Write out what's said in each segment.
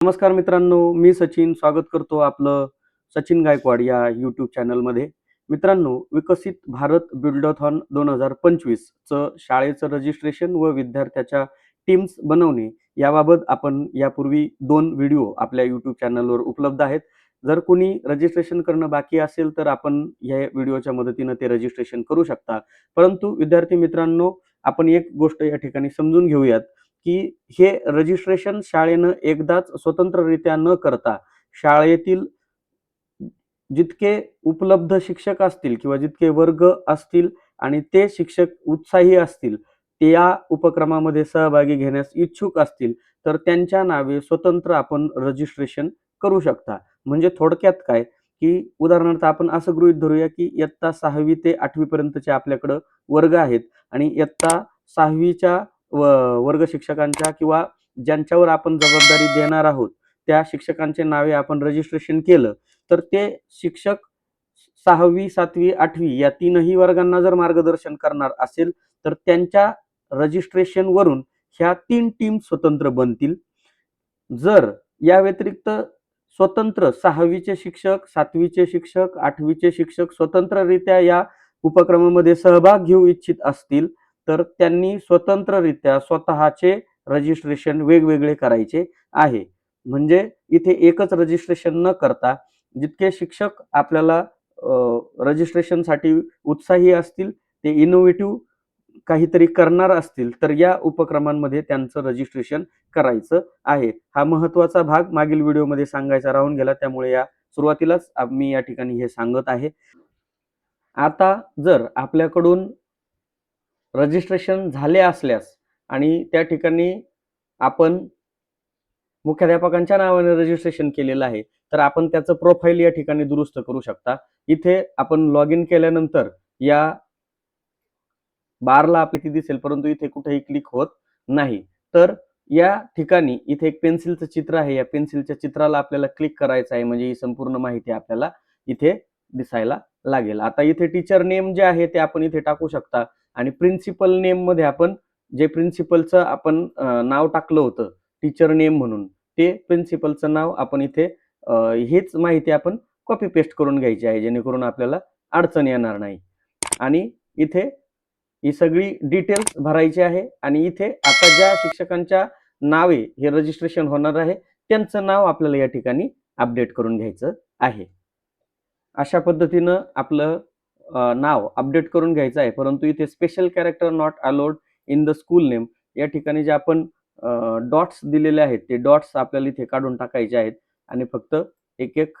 नमस्कार मित्रांनो मी सचिन. स्वागत करतो आपलं सचिन गायकवाड या यूट्यूब चॅनलमध्ये मित्रांनो विकसित भारत बिल्डॉथॉन दोन हजार पंचवीस च शाळेचं रजिस्ट्रेशन व विद्यार्थ्याच्या टीम्स बनवणे याबाबत आपण यापूर्वी दोन व्हिडिओ आपल्या यूट्यूब चॅनलवर उपलब्ध आहेत. जर कोणी रजिस्ट्रेशन करणं बाकी असेल तर आपण या व्हिडिओच्या मदतीनं ते रजिस्ट्रेशन करू शकता. परंतु विद्यार्थी मित्रांनो आपण एक गोष्ट या ठिकाणी समजून घेऊयात. की हे रजिस्ट्रेशन शाळेनं एकदाच स्वतंत्ररित्या न करता शाळेतील जितके उपलब्ध शिक्षक असतील किंवा जितके वर्ग असतील आणि ते शिक्षक उत्साही असतील ते या उपक्रमामध्ये सहभागी घेण्यास इच्छुक असतील तर त्यांच्या नावे स्वतंत्र आपण रजिस्ट्रेशन करू शकता. म्हणजे थोडक्यात काय? की उदाहरणार्थ आपण असं गृहीत धरूया की इयत्ता सहावी ते आठवी पर्यंतचे आपल्याकडं वर्ग आहेत आणि इयत्ता सहावीच्या व- वर्ग शिक्षकांच्या किंवा ज्यांच्यावर आपण जबाबदारी देणार आहोत त्या शिक्षकांचे नावे आपण रजिस्ट्रेशन केलं तर ते शिक्षक सहावी सातवी आठवी या तीनही वर्गांना जर मार्गदर्शन करणार असेल तर त्यांच्या रजिस्ट्रेशनवरून ह्या तीन टीम स्वतंत्र बनतील. जर या व्यतिरिक्त स्वतंत्र सहावीचे शिक्षक सातवीचे शिक्षक आठवीचे शिक्षक स्वतंत्ररित्या या उपक्रमामध्ये सहभाग घेऊ इच्छित असतील तर त्यांनी स्वतंत्ररित्या स्वतःचे रजिस्ट्रेशन वेगवेगळे करायचे आहे. म्हणजे इथे एकच रजिस्ट्रेशन न करता जितके शिक्षक आपल्याला रजिस्ट्रेशनसाठी उत्साही असतील ते इनोव्हेटिव्ह काहीतरी करणार असतील तर या उपक्रमांमध्ये त्यांचं रजिस्ट्रेशन करायचं आहे. हा महत्त्वाचा भाग मागील व्हिडिओमध्ये सांगायचा राहून गेला त्यामुळे या सुरुवातीलाच मी या ठिकाणी हे सांगत आहे. आता जर आपल्याकडून रजिस्ट्रेशन झाले असल्यास आणि त्या ठिकाणी आपण मुख्याध्यापकांच्या नावाने रजिस्ट्रेशन केलेलं आहे तर आपण त्याचं प्रोफाईल या ठिकाणी दुरुस्त करू शकता. इथे आपण लॉग इन केल्यानंतर या बारला आपली ती दिसेल परंतु इथे कुठेही क्लिक होत नाही. तर या ठिकाणी इथे एक पेन्सिलचं चित्र आहे. या पेन्सिलच्या चित्राला आपल्याला क्लिक करायचं आहे म्हणजे ही संपूर्ण माहिती आपल्याला इथे दिसायला लागेल. आता इथे टीचर नेम जे आहे ते आपण इथे टाकू शकता. आणि प्रिन्सिपल नेममध्ये आपण जे प्रिन्सिपलचं आपण नाव टाकलं होतं टीचर नेम म्हणून ते प्रिन्सिपलचं नाव आपण इथे हेच माहिती आपण कॉपी पेस्ट करून घ्यायची आहे जेणेकरून आपल्याला अडचण येणार नाही. आणि इथे ही सगळी डिटेल्स भरायची आहे आणि इथे आता ज्या शिक्षकांच्या नावे हे रजिस्ट्रेशन होणार आहे त्यांचं नाव आपल्याला या ठिकाणी अपडेट करून घ्यायचं आहे. अशा पद्धतीनं आपलं नाव अपडेट करून घ्यायचं आहे परंतु इथे special character not allowed in the school name या ठिकाणी जे आपण डॉट्स दिलेले आहेत ते डॉट्स आपल्याला इथे काढून टाकायचे आहेत आणि फक्त एक एक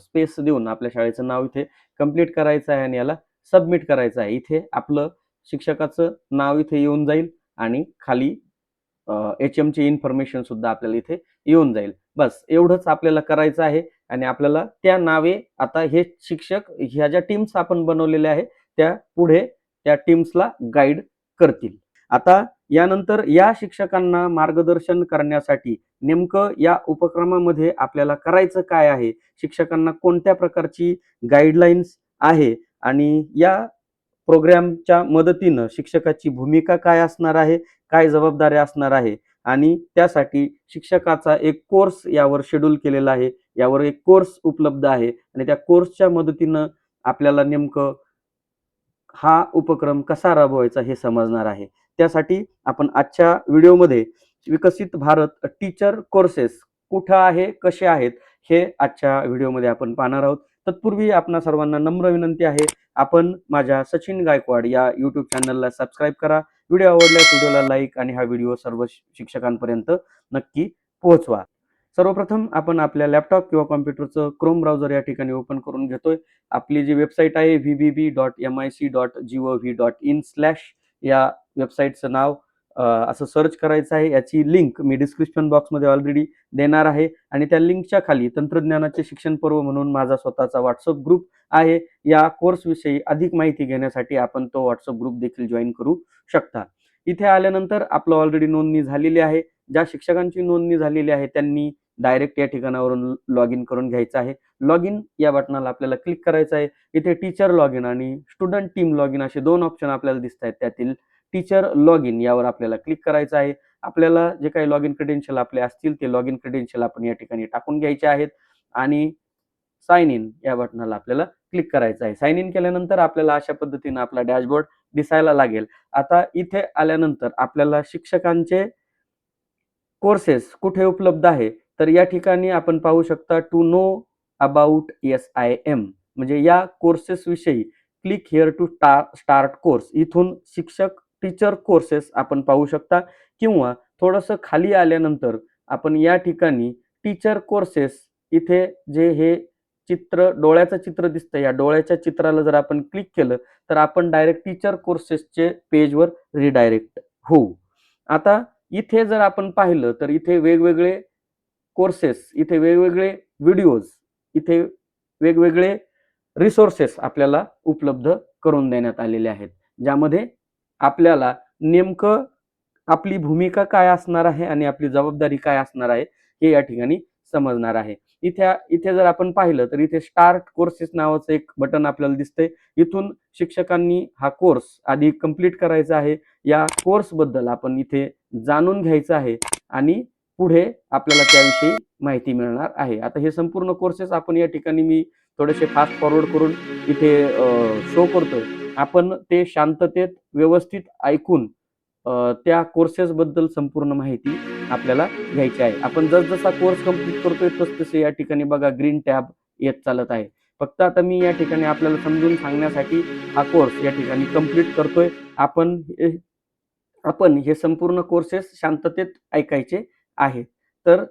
स्पेस देऊन आपल्या शाळेचं नाव इथे कंप्लीट करायचं आहे आणि याला सबमिट करायचं आहे. इथे आपलं शिक्षकाचं नाव इथे येऊन जाईल आणि खाली एच एमची इन्फॉर्मेशन सुद्धा आपल्याला इथे येऊन जाईल. बस एवढंच आपल्याला करायचं आहे. आणि आपल्याला त्या नावे आता हे शिक्षक ह्या ज्या टीम्स आपण बनवलेल्या आहे त्या पुढे त्या टीम्सला गाईड करतील. आता यानंतर या शिक्षकांना मार्गदर्शन करण्यासाठी नेमकं या उपक्रमामध्ये आपल्याला करायचं काय आहे? शिक्षकांना कोणत्या प्रकारची गाईडलाईन्स आहे? आणि या प्रोग्रॅमच्या मदतीनं शिक्षकाची भूमिका काय असणार आहे? काय जबाबदाऱ्या असणार आहे? आणि त्यासाठी शिक्षकाचा एक कोर्स यावर शेड्यूल केलेला आहे. यावर एक कोर्स उपलब्ध आहे. आणि त्या कोर्सच्या मदतीनं आपल्याला नेमकं हा उपक्रम कसा राबवायचा हे समजणार आहे. त्यासाठी आपण आजच्या व्हिडिओमध्ये विकसित भारत टीचर कोर्सेस कुठं आहे कसे आहेत हे आजच्या व्हिडिओमध्ये आपण पाहणार आहोत. तत्पूर्वी आपणा सर्वांना नम्र विनंती आहे आपण माझ्या सचिन गायकवाड या यूट्यूब चॅनलला सबस्क्राईब करा. व्हिडिओ आवडल्यास व्हिडिओला लाईक आणि हा व्हिडिओ सर्व शिक्षकांपर्यंत नक्की पोहोचवा. सर्वप्रथम आपण आपल्या लॅपटॉप किंवा कॉम्प्युटरचं क्रोम ब्राउझर या ठिकाणी ओपन करून घेतोय. आपली जी वेबसाईट आहे V B B dot M I C dot G O V dot in slash या वेबसाईटचं नाव असं सर्च करायचं आहे. याची लिंक मी डिस्क्रिप्शन बॉक्समध्ये ऑलरेडी देणार आहे. आणि त्या लिंकच्या खाली तंत्रज्ञानाचे शिक्षण पर्व म्हणून माझा स्वतःचा व्हॉट्सअप ग्रुप आहे. या कोर्सविषयी अधिक माहिती घेण्यासाठी आपण तो व्हॉट्सअप ग्रुप देखील जॉईन करू शकता. इथे आल्यानंतर आपलं ऑलरेडी नोंदणी झालेली आहे. ज्या शिक्षकांची नोंदणी झालेली आहे त्यांनी डायरेक्ट या ठिकाणावरून लॉग इन करून घ्यायचं आहे. लॉग इन या बटनाला आपल्याला क्लिक करायचं आहे. इथे टीचर लॉग इन आणि स्टुडंट टीम लॉग इन असे दोन ऑप्शन आपल्याला दिसत आहेत त्यातील टीचर लॉग इन यावर आपल्याला क्लिक करायचं आहे. आपल्याला जे काही लॉग इन क्रेडेन्शियल आपले असतील ते लॉग इन क्रेडेन्शियल आपण या ठिकाणी टाकून घ्यायचे आहेत. आणि साइन इन या बटनाला आपल्याला क्लिक करायचं आहे. साइन इन केल्यानंतर आपल्याला अशा पद्धतीनं आपला डॅशबोर्ड दिसायला लागेल. आता इथे आल्यानंतर आपल्याला शिक्षकांचे कोर्सेस कुठे उपलब्ध आहे? तर या ठिकाणी आपण पाहू शकता to know about S I M म्हणजे या कोर्सेस विषयी click here to start course इथून शिक्षक टीचर कोर्सेस आपण पाहू शकता. किंवा थोडंसं खाली आल्यानंतर आपण या ठिकाणी टीचर कोर्सेस इथे जे हे चित्र डोळ्याचं चित्र दिसतं. या डोळ्याच्या चित्राला जर आपण क्लिक केलं तर आपण डायरेक्ट टीचर कोर्सेसचे पेजवर रिडायरेक्ट होऊ. आता इथे जर आपण पाहिलं तर इथे वेगवेगळे कोर्सेस इथे वेगवेगळे व्हिडिओज इथे वेगवेगळे रिसोर्सेस आपल्याला उपलब्ध करून देण्यात आलेले आहेत. ज्यामध्ये आपल्याला नेमकं आपली भूमिका काय असणार आहे आणि आपली जबाबदारी काय असणार आहे हे या ठिकाणी समजणार आहे. इथे इथे जर आपण पाहिलं तर इथे स्टार्ट कोर्सेस नावाचं एक बटन आपल्याला दिसतंय. इथून शिक्षकांनी हा कोर्स आधी कंप्लीट करायचा आहे. या कोर्सबद्दल आपण इथे जाणून घ्यायचं आहे आणि पुढे आपल्याला त्याविषयी माहिती मिळणार आहे. आता हे संपूर्ण कोर्सेस आपण या ठिकाणी मी थोडेसे फास्ट फॉरवर्ड करून इथे शो करतोय. आपण ते शांततेत व्यवस्थित ऐकून त्या कोर्सेस बद्दल संपूर्ण माहिती आपल्याला घ्यायची आहे. आपण जसजसा कोर्स कंप्लीट करतोय तस तसे या ठिकाणी बघा ग्रीन टॅब येत चालत आहे. फक्त आता मी या ठिकाणी आपल्याला समजून सांगण्यासाठी हा कोर्स या ठिकाणी कंप्लीट करतोय. आपण आपण हे संपूर्ण कोर्सेस शांततेत ऐकायचे. आहे. तर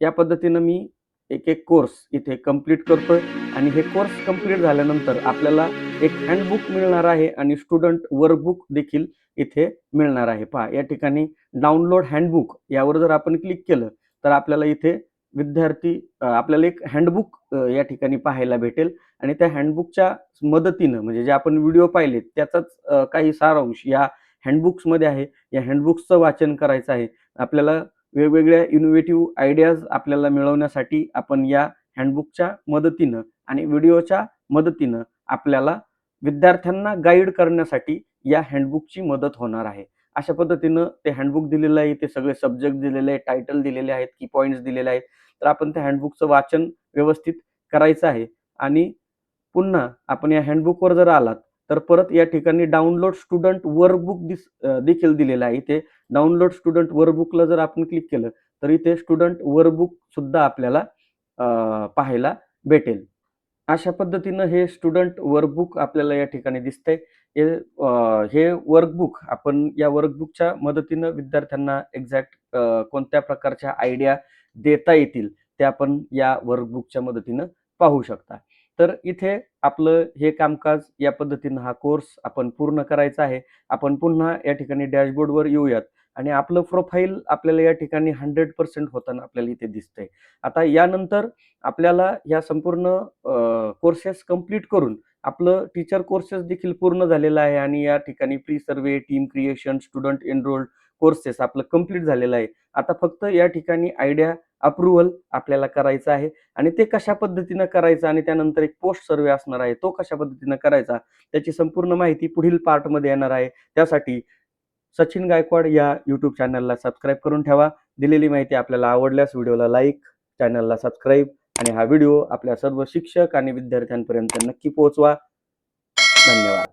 या पद्धतीनं मी एक एक कोर्स इथे कंप्लीट करतोय आणि हे कोर्स कंप्लीट झाल्यानंतर आपल्याला एक हँडबुक मिळणार आहे आणि स्टुडंट वर्कबुक देखील इथे मिळणार आहे. पहा या ठिकाणी डाउनलोड हँडबुक यावर जर आपण क्लिक केलं तर आपल्याला इथे विद्यार्थी आपल्याला एक हँडबुक या ठिकाणी पाहायला भेटेल आणि त्या हँडबुकच्या मदतीनं म्हणजे जे आपण व्हिडिओ पाहिलेत त्याचाच काही सारांश या हँडबुक्समध्ये आहे. या हँडबुक्सचं वाचन करायचं आहे. आपल्याला वेगवेगळ्या इनोव्हेटिव्ह आयडियाज आपल्याला मिळवण्यासाठी आपण या हँडबुकच्या मदतीनं आणि व्हिडिओच्या मदतीनं आपल्याला विद्यार्थ्यांना गाईड करण्यासाठी या हँडबुकची मदत होणार आहे. अशा पद्धतीनं ते हँडबुक दिलेलं आहे ते सगळे सब्जेक्ट दिलेले आहेत टायटल दिलेले आहेत की पॉईंट्स दिलेले आहेत. तर आपण त्या हँडबुकचं वाचन व्यवस्थित करायचं आहे. आणि पुन्हा आपण या हँडबुकवर जर आलात तर परत या ठिकाणी डाउनलोड स्टुडंट वर्कबुक दिस देखील दिलेलं आहे. इथे डाउनलोड स्टुडंट वर्कबुकला जर आपण क्लिक केलं तर इथे स्टुडंट वर्कबुक सुद्धा आपल्याला पाहायला भेटेल. अशा पद्धतीनं हे स्टुडंट वर्कबुक आपल्याला या ठिकाणी दिसतंय. हे हे वर्कबुक आपण या वर्कबुकच्या मदतीनं विद्यार्थ्यांना एक्झॅक्ट कोणत्या प्रकारच्या आयडिया देता येतील ते आपण या वर्कबुकच्या मदतीनं पाहू शकता. तर इथे आपलं हे कामकाज या पद्धतीनं हा कोर्स आपण पूर्ण करायचा आहे. आपण पुन्हा या ठिकाणी डॅशबोर्डवर येऊयात. आणि आपलं प्रोफाईल आपल्याला या ठिकाणी हंड्रेड पर्सेंट होताना आपल्याला इथे दिसतंय. आता यानंतर आपल्याला या संपूर्ण कोर्सेस कंप्लीट करून आपलं टीचर कोर्सेस देखील पूर्ण झालेलं आहे. आणि या ठिकाणी pre survey team creation student enrolled courses आपलं कंप्लीट झालेलं आहे. आता फक्त या ठिकाणी आयडिया अप्रुव्हल आपल्याला करायचं आहे. आणि ते कशा पद्धतीनं करायचं आणि त्यानंतर एक पोस्ट सर्वे असणार आहे तो कशा पद्धतीनं करायचा त्याची संपूर्ण माहिती पुढील पार्टमध्ये येणार आहे. त्यासाठी सचिन गायकवाड या यूट्यूब चॅनलला सबस्क्राईब करून ठेवा. दिलेली माहिती आपल्याला आवडल्यास व्हिडिओला लाईक चॅनलला सबस्क्राईब आणि हा व्हिडिओ आपल्या सर्व शिक्षक आणि विद्यार्थ्यांपर्यंत नक्की पोहोचवा. धन्यवाद.